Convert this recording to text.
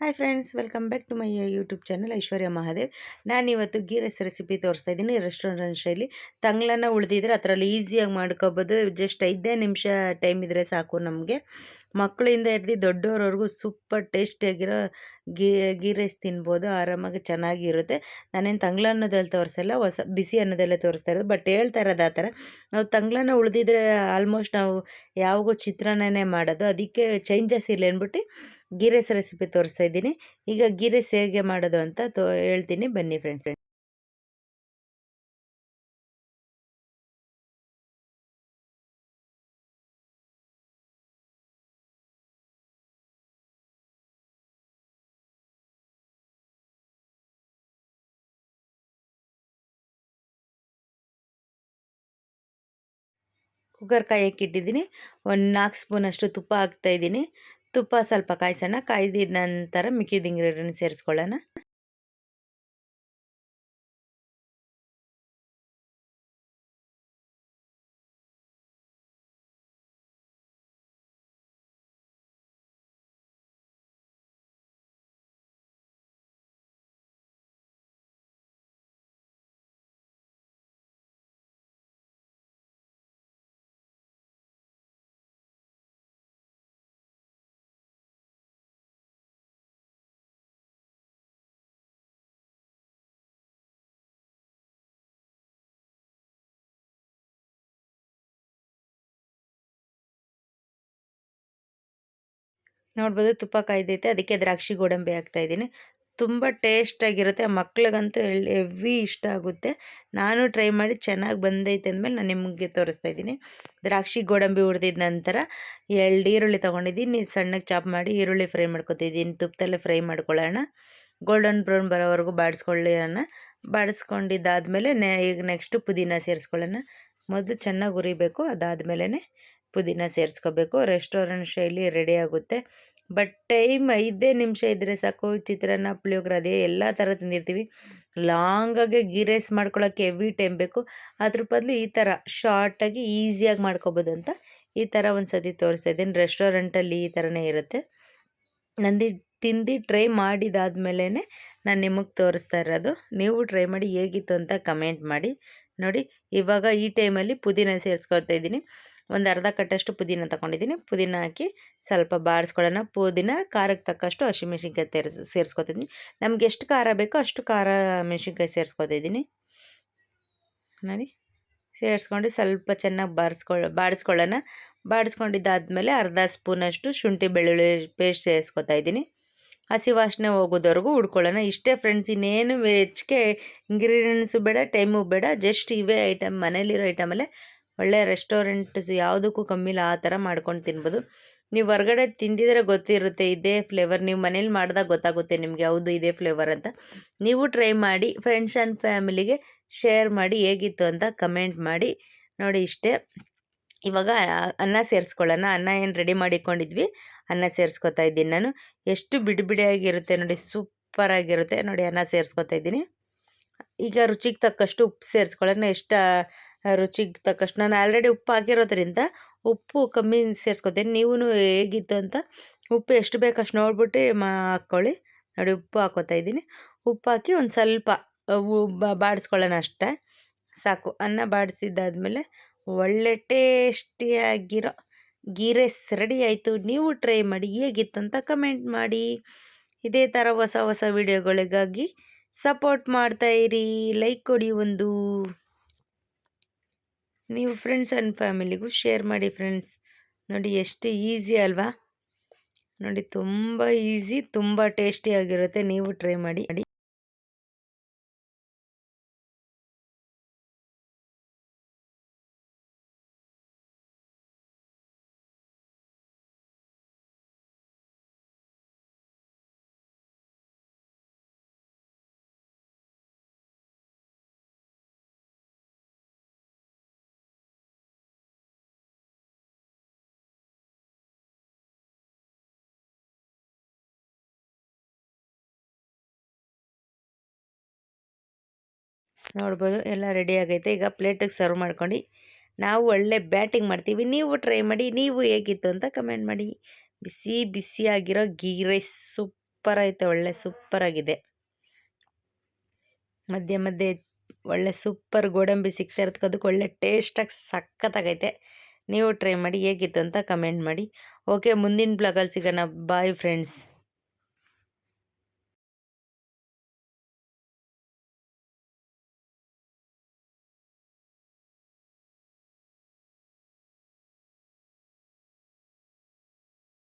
Hi friends welcome back to my YouTube channel Aishwarya Mahadev ನಾನಿವತ್ತು ghee rice recipe ತೋರಿಸ್ತಾ ಇದ್ದೀನಿ restaurant ಶೈಲಿ. ತಂಗ್ಳನ್ನ ಉಳಿದಿದ್ರೆ ಅದರಲ್ಲಿ ಈಸಿಯಾಗಿ ಮಾಡ್ಕೋಬೋದು. ಜಸ್ಟ್ ಐದೇ ನಿಮಿಷ ಟೈಮ್ ಇದ್ದರೆ ಸಾಕು ನಮಗೆ. ಮಕ್ಕಳಿಂದ ಹಿಡ್ದು ದೊಡ್ಡವ್ರವ್ರಿಗೂ ಸೂಪರ್ ಟೇಸ್ಟಿಯಾಗಿರೋ ಗೀ ಗೀ ರೈಸ್ ತಿನ್ಬೋದು. ಆರಾಮಾಗಿ ಚೆನ್ನಾಗಿರುತ್ತೆ. ನಾನೇನು ತಂಗ್ಳ ಅನ್ನೋದಲ್ಲಿ ತೋರಿಸಲ್ಲ ಹೊಸ ಬಿಸಿ ಅನ್ನೋದೆಲ್ಲ ತೋರಿಸ್ತಾ ಇರೋದು. ಬಟ್ ಹೇಳ್ತಾ ಇರೋದು ಆ ಥರ. ನಾವು ತಂಗ್ಳನ್ನ ಉಳಿದಿದ್ರೆ ಆಲ್ಮೋಸ್ಟ್ ನಾವು ಯಾವಾಗೂ ಚಿತ್ರಾನ್ನನೇ ಮಾಡೋದು. ಅದಕ್ಕೆ ಚೇಂಜಸ್ ಇಲ್ಲ ಅಂದ್ಬಿಟ್ಟು ಗೀ ರೈಸ್ ರೆಸಿಪಿ ತೋರಿಸ್ತಾ ಇದ್ದೀನಿ. ಈಗ ಗೀ ರೈಸ್ ಹೇಗೆ ಮಾಡೋದು ಅಂತ ಹೇಳ್ತೀನಿ. ಬನ್ನಿ ಫ್ರೆಂಡ್ಸ್ ಕುಕ್ಕರ್ ಕಾಯಕ್ಕೆ ಇಟ್ಟಿದ್ದೀನಿ. ಒಂದು ನಾಲ್ಕು ಸ್ಪೂನಷ್ಟು ತುಪ್ಪ ಹಾಕ್ತಾಯಿದ್ದೀನಿ ತುಪ್ಪ ಸ್ವಲ್ಪ ಕಾಯಿಸೋಣ ಕಾಯ್ದಿದ ನಂತರ ಮಿಕ್ಕಿದ ಇಂಗ್ರೀಡಿಯೆಂಟ್ ಸೇರಿಸ್ಕೊಳ್ಳೋಣ. ನೋಡ್ಬೋದು ತುಪ್ಪ ಕಾಯ್ದೈತೆ, ಅದಕ್ಕೆ ದ್ರಾಕ್ಷಿ ಗೋಡಂಬಿ ಹಾಕ್ತಾಯಿದ್ದೀನಿ ತುಂಬ ಟೇಸ್ಟಾಗಿರುತ್ತೆ ಮಕ್ಳಿಗಂತೂ ಹೆವಿ ಇಷ್ಟ ಆಗುತ್ತೆ. ನಾನು ಟ್ರೈ ಮಾಡಿ ಚೆನ್ನಾಗಿ ಬಂದೈತೆ ಅಂದಮೇಲೆ ನಾನು ನಿಮಗೆ ತೋರಿಸ್ತಾ ಇದ್ದೀನಿ. ದ್ರಾಕ್ಷಿ ಗೋಡಂಬಿ ಹುರಿದಿದ ನಂತರ ಎಳ್ಳು ಈರುಳ್ಳಿ ತೊಗೊಂಡಿದ್ದೀನಿ ಸಣ್ಣಗೆ ಚಾಪ್ ಮಾಡಿ ಈರುಳ್ಳಿ ಫ್ರೈ ಮಾಡ್ಕೊತಿದ್ದೀನಿ ತುಪ್ಪದಲ್ಲೇ ಫ್ರೈ ಮಾಡ್ಕೊಳ್ಳೋಣ. ಗೋಲ್ಡನ್ ಬ್ರೌನ್ ಬರೋವರೆಗೂ ಬಾಡಿಸ್ಕೊಳ್ಳೋಣ ಬಾಡಿಸ್ಕೊಂಡಿದ್ದಾದಮೇಲೆ ನೆ, ಈಗ ನೆಕ್ಸ್ಟು ಪುದೀನ ಸೇರಿಸ್ಕೊಳ್ಳೋಣ. ಮೊದಲು ಚೆನ್ನಾಗಿ ಹುರಿಬೇಕು ಅದಾದಮೇಲೆ ಪುದೀನ ಸೇರಿಸ್ಕೋಬೇಕು. ರೆಸ್ಟೋರೆಂಟ್ ಶೈಲಿ ರೆಡಿ ಆಗುತ್ತೆ. ಬಟ್ ಟೈಮ್ ಐದೇ ನಿಮಿಷ ಇದ್ದರೆ ಸಾಕು. ಚಿತ್ರಾನ್ನ, ಪುಳಿಯೋಗರೆ, ಅದೇ ಎಲ್ಲ ಥರ ತಿಂದಿರ್ತೀವಿ. ಲಾಂಗಾಗೆ ಗೀ ರೈಸ್ ಮಾಡ್ಕೊಳ್ಳೋಕ್ಕೆ ಎವಿ ಟೈಮ್ ಬೇಕು. ಅದ್ರ ಬದಲು ಈ ಥರ ಶಾರ್ಟಾಗಿ ಈಸಿಯಾಗಿ ಮಾಡ್ಕೊಬೋದು ಅಂತ ಈ ಥರ ಒಂದು ಸತಿ ತೋರಿಸ್ತಾ ಇದ್ದೀನಿ. ರೆಸ್ಟೋರೆಂಟಲ್ಲಿ ಈ ಥರನೇ ಇರುತ್ತೆ. ನಂದಿ ತಿಂದು ಟ್ರೈ ಮಾಡಿದಾದ್ಮೇಲೆ ನಾನು ನಿಮಗೆ ತೋರಿಸ್ತಾ ಇರೋದು. ನೀವು ಟ್ರೈ ಮಾಡಿ ಹೇಗಿತ್ತು ಅಂತ ಕಮೆಂಟ್ ಮಾಡಿ. ನೋಡಿ, ಇವಾಗ ಈ ಟೈಮಲ್ಲಿ ಪುದೀನ ಸೇರಿಸ್ಕೊತಾ ಇದ್ದೀನಿ. ಒಂದು ಅರ್ಧ ಕಟ್ಟಷ್ಟು ಪುದೀನ ತಗೊಂಡಿದ್ದೀನಿ. ಪುದೀನ ಹಾಕಿ ಸ್ವಲ್ಪ ಬಾಡಿಸ್ಕೊಳ್ಳೋಣ ಪುದೀನ ಖಾರಕ್ಕೆ ತಕ್ಕಷ್ಟು ಹಸಿಮೆಣ್ಸಿನ್ಕಾಯಿ ತೆರೆಸ್, ಸೇರಿಸ್ಕೊತಿದ್ದೀನಿ. ನಮ್ಗೆ ಎಷ್ಟು ಖಾರ ಬೇಕೋ ಅಷ್ಟು ಖಾರ ಮೆಣಸಿನ್ಕಾಯಿ ಸೇರಿಸ್ಕೊತಿದ್ದೀನಿ. ನೋಡಿ, ಸೇರಿಸ್ಕೊಂಡು ಸ್ವಲ್ಪ ಚೆನ್ನಾಗಿ ಬಾರಿಸ್ಕೊಳ್ಳ ಬಾಡಿಸ್ಕೊಳ್ಳೋಣ ಬಾಡಿಸ್ಕೊಂಡಿದ್ದಾದಮೇಲೆ ಅರ್ಧ ಸ್ಪೂನಷ್ಟು ಶುಂಠಿ ಬೆಳ್ಳುಳ್ಳಿ ಪೇಸ್ಟ್ ಸೇರಿಸ್ಕೊತಾ ಇದ್ದೀನಿ. ಹಸಿ ವಾಸನೆ ಹೋಗೋದವರೆಗೂ ಉಡ್ಕೊಳ್ಳೋಣ ಇಷ್ಟೇ ಫ್ರೆಂಡ್ಸ್, ಇನ್ನೇನು ಹೆಚ್ಚಿಗೆ ಇಂಗ್ರೀಡಿಯೆಂಟ್ಸು ಬೇಡ ಟೈಮು ಬೇಡ. ಜಸ್ಟ್ ಇವೇ ಐಟಮ್ ಮನೇಲಿರೋ ಐಟಮಲ್ಲೇ ಒಳ್ಳೆ ರೆಸ್ಟೋರೆಂಟ್ಸ್ ಯಾವುದಕ್ಕೂ ಕಮ್ಮಿಲ್ಲ ಆ ಥರ ಮಾಡ್ಕೊಂಡು ತಿನ್ಬೋದು. ನೀವು ಹೊರಗಡೆ ತಿಂದಿದ್ರೆ ಗೊತ್ತಿರುತ್ತೆ, ಇದೇ ಫ್ಲೇವರ್ ನೀವು ಮನೇಲಿ ಮಾಡಿದಾಗ ಗೊತ್ತಾಗುತ್ತೆ ನಿಮಗೆ ಯಾವುದು ಇದೇ ಫ್ಲೇವರ್ ಅಂತ. ನೀವು ಟ್ರೈ ಮಾಡಿ ಫ್ರೆಂಡ್ಸ್ ಆ್ಯಂಡ್ ಫ್ಯಾಮಿಲಿಗೆ ಶೇರ್ ಮಾಡಿ ಹೇಗಿತ್ತು ಅಂತ ಕಮೆಂಟ್ ಮಾಡಿ. ನೋಡಿ ಇಷ್ಟೇ. ಇವಾಗ ಅನ್ನ ಸೇರಿಸ್ಕೊಳ್ಳೋಣ. ಅನ್ನ ಏನು ರೆಡಿ ಮಾಡಿಕೊಂಡಿದ್ವಿ? ಅನ್ನ ಸೇರಿಸ್ಕೊತಾ ಇದ್ದೀನಿ ನಾನು. ಎಷ್ಟು ಬಿಡಿಬಿಡಿಯಾಗಿರುತ್ತೆ ನೋಡಿ, ಸೂಪರಾಗಿರುತ್ತೆ. ನೋಡಿ ಅನ್ನ ಸೇರಿಸ್ಕೊತಾ ಇದ್ದೀನಿ. ಈಗ ರುಚಿಗೆ ತಕ್ಕಷ್ಟು ಉಪ್ಪು ಸೇರಿಸ್ಕೊಳ್ಳೋಣ. ಎಷ್ಟು ರುಚಿಗೆ ತಕ್ಕಷ್ಟು. ನಾನು ಆಲ್ರೆಡಿ ಉಪ್ಪು ಹಾಕಿರೋದ್ರಿಂದ ಉಪ್ಪು ಕಮ್ಮಿ ಸೇರಿಸ್ಕೊತೀನಿ. ನೀವು ಹೇಗಿತ್ತು ಅಂತ ಉಪ್ಪು ಎಷ್ಟು ಬೇಕು ಅಷ್ಟು ನೋಡ್ಬಿಟ್ಟು ಮಾ, ಹಾಕ್ಕೊಳ್ಳಿ. ನೋಡಿ ಉಪ್ಪು ಹಾಕೋತಾ ಇದ್ದೀನಿ. ಉಪ್ಪು ಹಾಕಿ ಒಂದು ಸ್ವಲ್ಪ ಬಾಡಿಸ್ಕೊಳ್ಳೋಣ ಅಷ್ಟೇ. ಸಾಕು. ಅನ್ನ ಬಾಡಿಸಿದ್ದಾದಮೇಲೆ ಒಳ್ಳೆ ಟೇಸ್ಟಿಯಾಗಿರೋ ಗೀ ರೈಸ್ ರೆಡಿ ಆಯಿತು. ನೀವು ಟ್ರೈ ಮಾಡಿ ಹೇಗಿತ್ತು ಅಂತ ಕಮೆಂಟ್ ಮಾಡಿ. ಇದೇ ಥರ ಹೊಸ ಹೊಸ ವಿಡಿಯೋಗಳಿಗಾಗಿ ಸಪೋರ್ಟ್ ಮಾಡ್ತಾಯಿರಿ ಲೈಕ್ ಕೊಡಿ ಒಂದು. ನೀವು ಫ್ರೆಂಡ್ಸ್ ಆ್ಯಂಡ್ ಫ್ಯಾಮಿಲಿಗೂ ಶೇರ್ ಮಾಡಿ ಫ್ರೆಂಡ್ಸ್ ನೋಡಿ ಎಷ್ಟು ಈಸಿ ಅಲ್ವಾ? ನೋಡಿ ತುಂಬ ಈಸಿ ತುಂಬ ಟೇಸ್ಟಿಯಾಗಿರುತ್ತೆ ನೀವು ಟ್ರೈ ಮಾಡಿ. ನೋಡ್ಬೋದು, ಎಲ್ಲ ರೆಡಿ ಆಗೈತೆ. ಈಗ ಪ್ಲೇಟಿಗೆ ಸರ್ವ್ ಮಾಡ್ಕೊಂಡು ನಾವು ಒಳ್ಳೆ ಬ್ಯಾಟಿಂಗ್ ಮಾಡ್ತೀವಿ. ನೀವು ಟ್ರೈ ಮಾಡಿ, ನೀವು ಹೇಗಿತ್ತು ಅಂತ ಕಮೆಂಟ್ ಮಾಡಿ. ಬಿಸಿ ಬಿಸಿಯಾಗಿರೋ ಗೀ ರೈಸ್ ಸೂಪರ್ ಐತೆ, ಒಳ್ಳೆ ಸೂಪರಾಗಿದೆ ಮಧ್ಯೆ ಮಧ್ಯೆ ಒಳ್ಳೆ ಸೂಪರ್ ಗೋಡಂಬಿ ಸಿಗ್ತಾ ಇರೋದಕ್ಕೆ ಅದಕ್ಕೆ ಒಳ್ಳೆ ಟೇಸ್ಟಾಗಿ ಸಖತ್ತಾಗೈತೆ. ನೀವು ಟ್ರೈ ಮಾಡಿ, ಹೇಗಿತ್ತು ಅಂತ ಕಮೆಂಟ್ ಮಾಡಿ. ಓಕೆ ಮುಂದಿನ ಬ್ಲಾಗಲ್ಲಿ ಸಿಗೋಣ. Bye friends